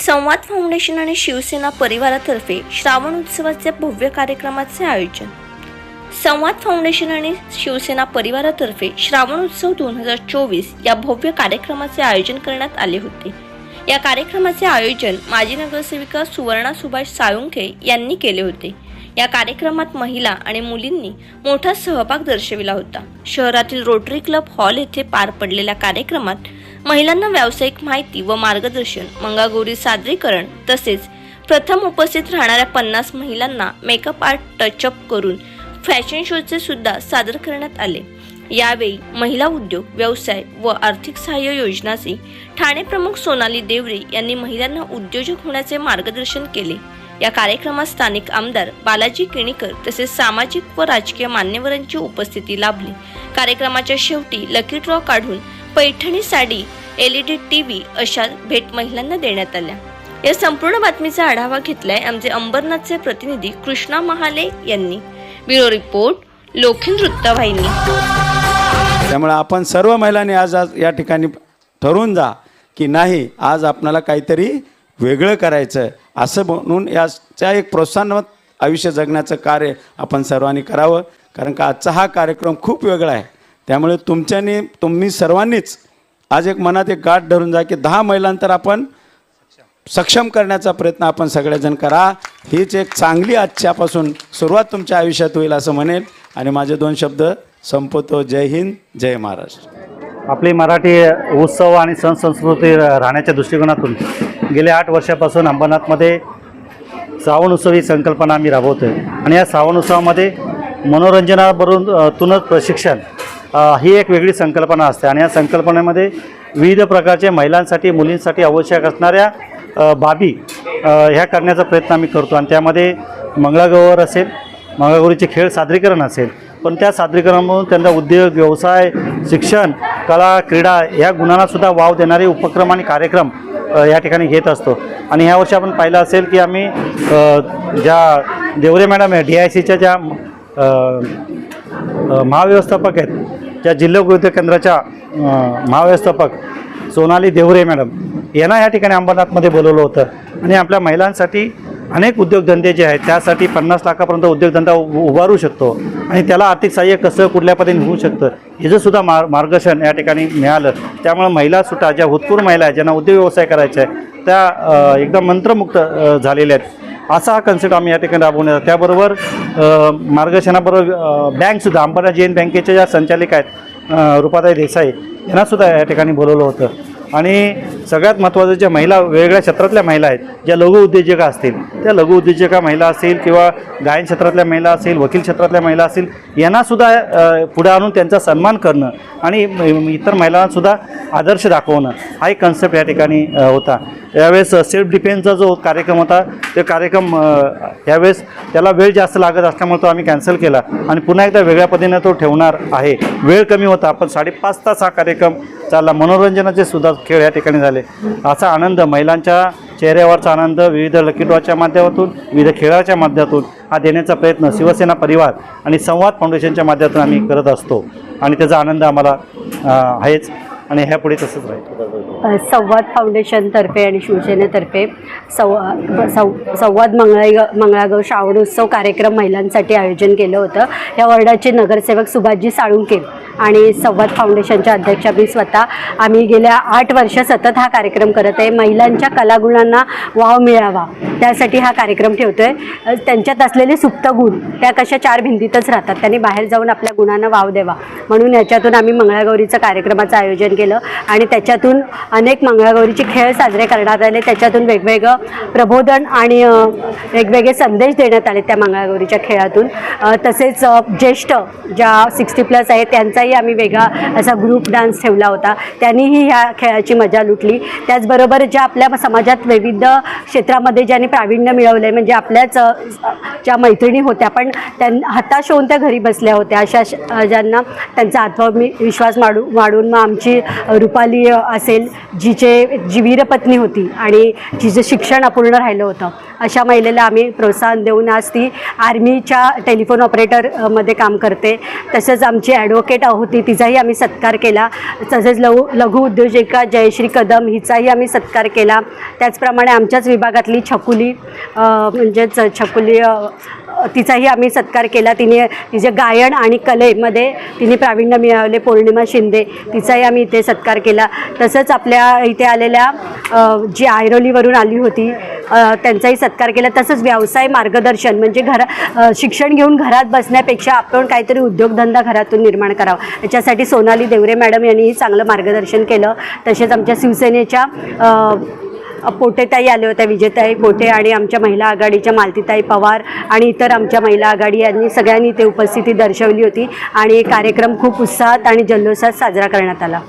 संवाद फाउंडेशन आणि शिवसेना परिवारातर्फे श्रावण उत्सवाच्या भव्य कार्यक्रमाचे आयोजन. संवाद फाउंडेशन आणि शिवसेना परिवारातर्फे श्रावण उत्सव दोन हजार चोवीस या भव्य कार्यक्रमाचे आयोजन करण्यात आले होते. या कार्यक्रमाचे आयोजन माजी नगरसेविका सुवर्णा सुभाष साळुंखे यांनी केले होते. या कार्यक्रमात महिला आणि मुलींनी मोठा सहभाग दर्शविला होता. शहरातील रोटरी क्लब हॉल येथे पार पडलेल्या कार्यक्रमात महिलांना व्यावसायिक माहिती व मार्गदर्शन मंगागौरी सादरीकरण तसेच प्रथम उपस्थित राहणाऱ्या पन्नास महिलांना मेकअप आर्ट टचअप करून फॅशन शोचे सुद्धा सादर करण्यात आले. यावेळी महिला उद्योग व्यवसाय व आर्थिक सहाय्य योजनाचे ठाणे प्रमुख सोनाली देवरे यांनी महिलांना उद्योजक होण्याचे मार्गदर्शन केले. या कार्यक्रमात स्थानिक आमदार बालाजी केणीकर तसेच सामाजिक व राजकीय मान्यवरांची उपस्थिती लाभली. कार्यक्रमाच्या शेवटी लकी ड्रॉ काढून Paithani sari L E D T V अशा भेट महिलांना देण्यात आल्या. या संपूर्ण बातमीचा आढावा घेतलाय आमचे अंबरनाथचे प्रतिनिधी कृष्णा महाले यांनी. ब्युरो रिपोर्ट लोखिन वृत्तवाहिनी. त्यामुळे आपण सर्व महिलांनी आज आज या ठिकाणी ठरवून जा की नाही आज आपणाला काहीतरी वेगळं करायचं असं म्हणून याच्या एक प्रोत्साहन आयुष्य जगण्याचं कार्य आपण सर्वांनी करावं. कारण का आजचा हा कार्यक्रम खूप वेगळा आहे. त्यामुळे तुमच्यानी तुम्ही सर्वांनीच आज एक मनात एक गाठ धरून जा की दहा महिलांतर आपण सक्षम करण्याचा प्रयत्न आपण सगळेजण करा. हीच एक चांगली आजच्यापासून सुरुवात तुमच्या आयुष्यात होईल असं म्हणेल. आणि माझे दोन शब्द संपवतो. जय हिंद जय महाराष्ट्र. आपली मराठी उत्सव आणि सण संस्कृती राहण्याच्या दृष्टिकोनातून गेल्या आठ वर्षापासून अंबरनाथमध्ये श्रावण उत्सव ही संकल्पना आम्ही राबवतो आहे आणि या श्रावण उत्सवामध्ये मनोरंजनाबरून तुनच प्रशिक्षण ही एक वेगळी संकल्पना असते. आणि या संकल्पनेमध्ये विविध प्रकारचे महिलांसाठी मुलींसाठी आवश्यक असणाऱ्या बाबी ह्या करण्याचा प्रयत्न आम्ही करतो. आणि त्यामध्ये मंगळागौर असेल मंगळागौरीचे खेळ सादरीकरण असेल पण त्या सादरीकरणामधून त्यांना उद्योग व्यवसाय शिक्षण कला क्रीडा या गुणांनासुद्धा वाव देणारे उपक्रम आणि कार्यक्रम या ठिकाणी घेत असतो. आणि ह्या वर्षी आपण पाहिलं असेल की आम्ही ज्या देवरे मॅडम आहे डी आय सीच्या ज्या महाव्यवस्थापक आहेत. ज्या जिल्हा गृह केंद्राच्या महाव्यवस्थापक सोनाली देवरे मॅडम यांना या ठिकाणी अंबरनाथमध्ये बोलवलं होतं. आणि आपल्या महिलांसाठी अनेक उद्योगधंदे जे आहेत त्यासाठी पन्नास लाखापर्यंत उद्योगधंदा उ- उभारू शकतो. आणि त्याला आर्थिक सहाय्य कसं कुठल्या पद्धतीने होऊ शकतं याचं सुद्धा मार मार्गदर्शन या ठिकाणी मिळालं. त्यामुळे महिलासुद्धा ज्या भूतपूर्व महिला आहेत ज्यांना उद्योग व्यवसाय करायचा आहे त्या एकदम मंत्रमुक्त झालेल्या आहेत. असा हा कन्सेप्ट आम्ही या ठिकाणी राबवण्यात त्याबरोबर मार्गदर्शनाबरोबर बँकसुद्धा अंबरनाथ जैन बँकेच्या ज्या संचालिका आहेत रुपाताई देसाई यांनासुद्धा या ठिकाणी बोलवलं होतं. आणि सगळ्यात महत्त्वाचं ज्या महिला वेगवेगळ्या क्षेत्रातल्या महिला आहेत ज्या लघुउद्योजका असतील त्या लघुउद्योजका महिला असतील किंवा गायन क्षेत्रातल्या महिला असतील वकील क्षेत्रातल्या महिला असतील यांनासुद्धा पुढे आणून त्यांचा सन्मान करणं आणि इतर महिलांनासुद्धा आदर्श दाखवणं हा एक कन्सेप्ट या ठिकाणी होता. यावेळेस सेल्फ डिफेन्सचा जो कार्यक्रम होता ते कार्यक्रम यावेळेस त्याला वेळ जास्त लागत असल्यामुळे तो आम्ही कॅन्सल केला. आणि पुन्हा एकदा वेगळ्या पद्धतीने तो ठेवणार आहे. वेळ कमी होता पण साडेपाच तास हा कार्यक्रम चालला. मनोरंजनाचे सुद्धा खेळ या ठिकाणी झाले. असा आनंद महिलांच्या चेहऱ्यावरचा आनंद विविध लकी माध्यमातून विविध खेळाच्या माध्यमातून हा देण्याचा प्रयत्न शिवसेना परिवार आणि संवाद फाउंडेशनच्या माध्यमातून आम्ही करत असतो. आणि त्याचा आनंद आम्हाला आहेच. आणि ह्यापुढे तसंच राहील. संवाद फाउंडेशनतर्फे आणि शिवसेनेतर्फे सव सौ संवाद मंगळा मंगळागौर श्रावणोत्सव कार्यक्रम महिलांसाठी आयोजन केलं होतं. या वॉर्डाचे नगरसेवक सुभाषजी साळुंके आणि संवाद फाउंडेशनच्या अध्यक्षा मी स्वतः. आम्ही गेल्या आठ वर्ष सतत हा कार्यक्रम करत आहे. महिलांच्या कलागुणांना वाव मिळावा. त्यासाठी हा कार्यक्रम ठेवतो आहे त्यांच्यात असलेले सुप्त गुण त्या कशा चार भिंतीतच राहतात? त्यांनी बाहेर जाऊन आपल्या गुणांना वाव द्यावा. म्हणून याच्यातून आम्ही मंगळागौरीचं कार्यक्रमाचं आयोजन केलं. आणि त्याच्यातून अनेक मंगळागौरीचे खेळ साजरे करण्यात आले. त्याच्यातून वेगवेगळं प्रबोधन आणि वेगवेगळे संदेश देण्यात आले त्या मंगळागौरीच्या खेळातून. तसेच ज्येष्ठ ज्या सिक्स्टी प्लस आहेत त्यांचाही आम्ही वेगळा असा ग्रुप डान्स ठेवला होता. त्यांनीही ह्या खेळाची मजा लुटली. त्याचबरोबर ज्या आपल्या समाजात विविध क्षेत्रामध्ये ज्यांनी प्रावीण्य मिळवलं आहे म्हणजे आपल्याच ज्या मैत्रिणी होत्या पण त्यां हताश होऊन त्या घरी बसल्या होत्या. अशा श- ज्यांना त्यांचा आत्मविश्वास वाढू वाढून मग आमची रुपाली असेल जिचे जी वीरपत्नी होती आणि जिचं शिक्षण अपूर्ण राहिलं होतं. अशा महिलेला आम्ही प्रोत्साहन देऊन आज ती आर्मीच्या टेलिफोन ऑपरेटरमध्ये काम करते. तसंच आमची ॲडव्होकेट होती तिचाही आम्ही सत्कार केला. तसेच लघु लघु उद्योजिका जयश्री कदम हिचाही आम्ही सत्कार केला. त्याचप्रमाणे आमच्याच विभागातली छकुली म्हणजेच छकुली तिचाही आम्ही सत्कार केला. तिने तिचे गायन आणि कलेमध्ये तिने प्रावीण्य मिळवले. पौर्णिमा शिंदे तिचाही आम्ही इथे सत्कार केला. तसंच आपल्या इथे आलेल्या जी आयरोलीवरून आली होती त्यांचाही सत्कार केला. तसंच व्यवसाय मार्गदर्शन म्हणजे घरा शिक्षण घेऊन घरात बसण्यापेक्षा आपण काहीतरी उद्योगधंदा घरातून निर्माण करावा. याच्यासाठी सोनाली देवरे मॅडम यांनीही चांगलं मार्गदर्शन केलं. तसेच आमच्या शिवसेनेच्या पोटेताई आल्या होत्या विजेताई पोटे आणि आमच्या महिला आघाडीच्या मालतीताई पवार आणि इतर आमच्या महिला आघाडी यांनी सगळ्यांनी ते उपस्थिती दर्शवली होती आणि कार्यक्रम खूप उत्साहात आणि जल्लोषात साजरा करण्यात आला.